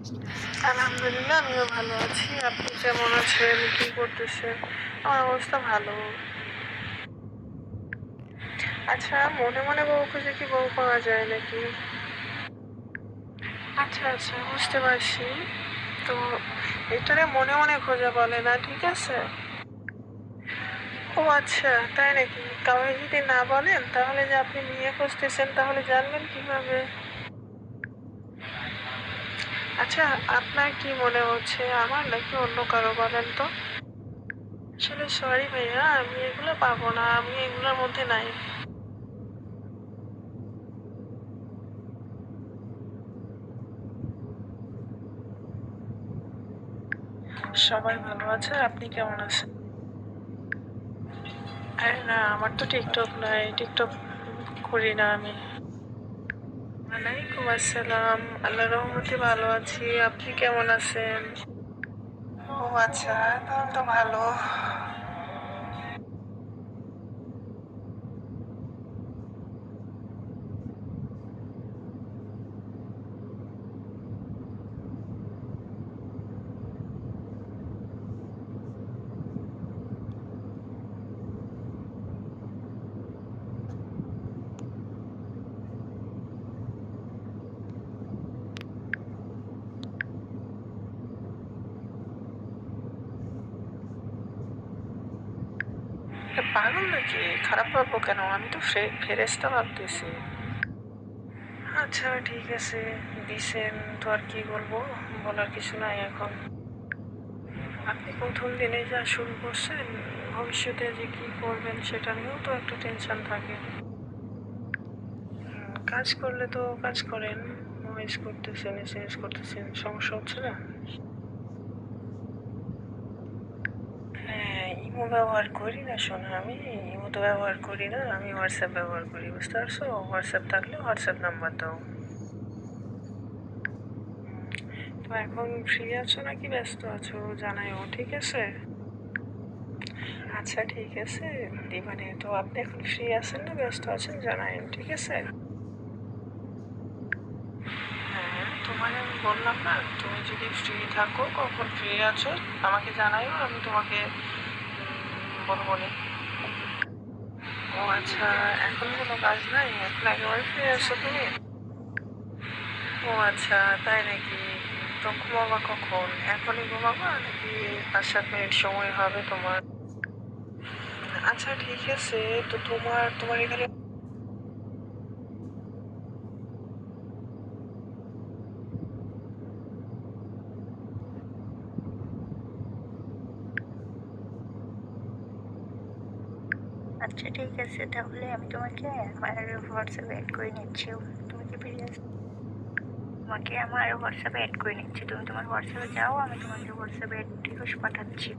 আলহামদুলিল্লাহ, আমিও ভালো আছি। আপনি কেমন আছেন? কি করতেছেন? আমার অবস্থা ভালো। আচ্ছা মনে মনে বউ খুঁজে কি বউ পাওয়া যায় নাকি? আচ্ছা আচ্ছা বুঝতে পারছি। তো এটারে মনে মনে খোঁজা বলে না, ঠিক আছে? ও আচ্ছা তাই নাকি? কাউকে যদি না বলেন, তাহলে যে আপনি নিয়ে খুঁজতেছেন, তাহলে জানবেন কীভাবে? আচ্ছা আপনার কি মনে হচ্ছে? আমার নাকি অন্য কারও বলেন তো? আসলে সরি ভাইয়া, আমি এগুলো পাবো না, আমি এগুলোর মধ্যে নাই। সবাই ভালো আছে, আপনি কেমন আছেন? আরে না, আমার তো টিকটক নাই, টিকটক করি না আমি। ওয়ালাইকুম আসসালাম। আল্লাহ রহমতে ভালো আছি। আপনি কেমন আছেন? ও আচ্ছা তাহলে তো ভালো। পাগল নাকি? খারাপ ভাববো কেন? আমি তো ফে- ফেরেশতা ভাবতেছি। আচ্ছা ঠিক আছে। দিছেন তো আর কি বলব? বলার কিছু নাই এখন। আপনি প্রথম দিনে যা শুরু করছেন, ভবিষ্যতে যে কি করবেন সেটা নিয়েও তো একটা টেনশন থাকে। কাজ করলে তো কাজ করেন। নয়েজ করতেছেন এস এস করতেছেন। সমস্যা হচ্ছে না? হ্যাঁ ইমো ব্যবহার করি না শোনা, আমি ইমো তো ব্যবহার করি না, আমি হোয়াটসঅ্যাপ ব্যবহার করি, বুঝতে পারছ? হোয়াটসঅ্যাপ থাকলে হোয়াটসঅ্যাপ নাম্বার দাও। তো এখন ফ্রি আছো নাকি ব্যস্ত আছো? জানাইও ঠিক আছে? আচ্ছা ঠিক আছে। দিবানে, তো আপনি এখন ফ্রি আছেন না, ব্যস্ত আছেন? জানাইন ঠিক আছে? হ্যাঁ আমি বললাম না, তুমি যদি ফ্রি থাকো, কখন ফ্রি আছো, আমাকে জানাইও, আমি তোমাকে মনে নি ও আচ্ছা এখন কোনো কাজ নাই? এখন একেবারে ফ্রি আছো তুমি? ও আচ্ছা তাই নাকি? তো ঘুমাবা কখন? এখনই ঘুমাবা নাকি পাঁচ সাত মিনিট সময় হবে তোমার? আচ্ছা ঠিক আছে। তো তোমার তোমার এখানে আচ্ছা ঠিক আছে। তাহলে আমি তোমাকে আমার হোয়াটসঅ্যাপে অ্যাড করে নিচ্ছি। তুমি কি ফিরে আসো তোমাকে আমার হোয়াটসঅ্যাপে অ্যাড করে নিচ্ছি। তুমি তোমার হোয়াটসঅ্যাপে যাও, আমি তোমাকে হোয়াটসঅ্যাপে অ্যাড পাঠাচ্ছি।